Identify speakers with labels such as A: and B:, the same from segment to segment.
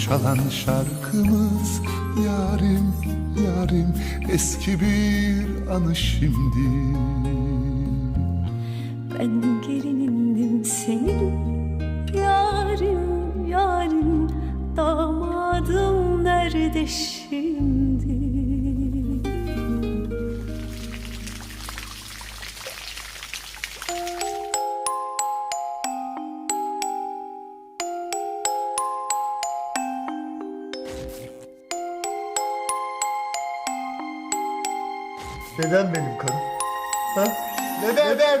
A: çalan şarkımız Yarim, yarim. Eski bir anı şimdi.
B: Ben gelinindim senin Yarim yarim. Damadım nerede şimdi
C: Neden benim karım? Ha? Neden? Neden?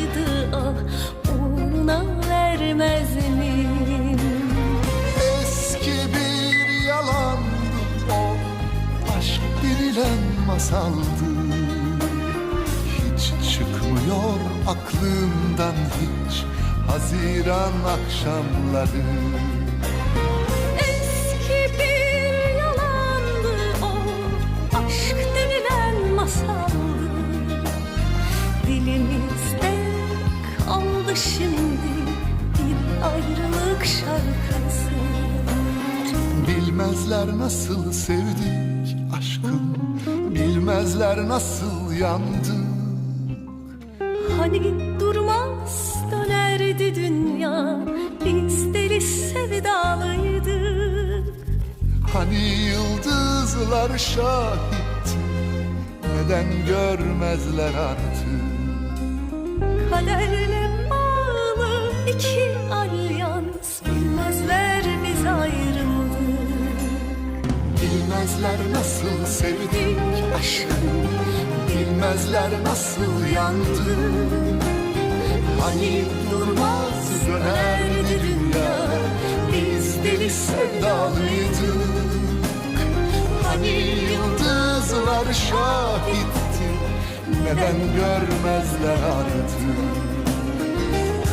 A: masaldı Hiç çıkmıyor aklımdan hiç Haziran akşamları.
B: Eski bir yalandı o Aşk denilen masaldı. Dilimizde kaldı şimdi Bir ayrılık şarkısı.
A: Bilmezler nasıl aşkım Bilmezler nasıl yandık
B: Hani durmaz dönerdi dünya Biz deli sevdalıydık
A: Hani yıldızlar şahitti Neden görmezler artık?
B: Kaderle Bilmezler
A: nasıl sevdik aşkım Bilmezler nasıl yandık Hani durmaz dönerdi dünya Biz deli sevdalıydık. Hani yıldızlar şahitti Neden görmezler artık?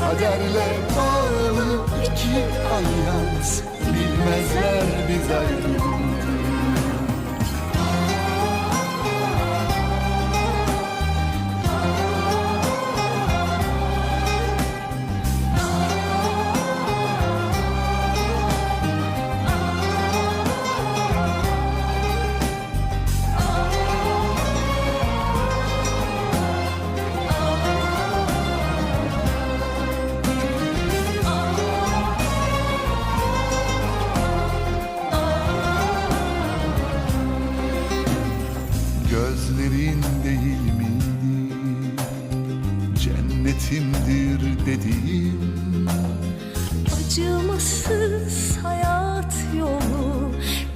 A: Kaderle bağlı iki alyans Bilmezler biz ayrıldık Cennetimdir dediğim.
B: Acımasız hayat yolu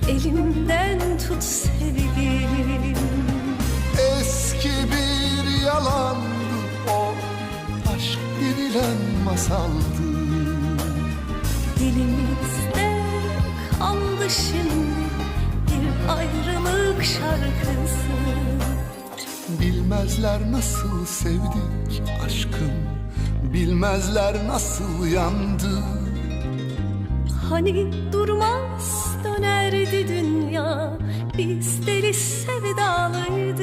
B: Elimden tut sevgilim.
A: Eski bir yalandı o Aşk denilen masaldı.
B: Dilimizde kaldı şimdi Bir ayrılık şarkısı
A: Bilmezler nasıl sevdik aşkım Bilmezler nasıl yandık
B: Hani durmaz dönerdi dünya Biz deli sevdalıydık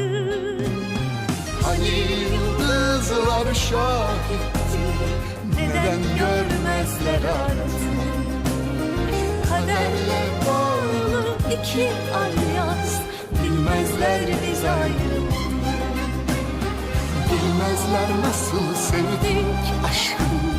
A: Hani yıldızlar şahitti Neden görmezler artık?
B: Kaderle bağlı iki alyans Bilmezler biz ayrıldık
A: Bilmezler nasıl sevdik
B: Dik aşkım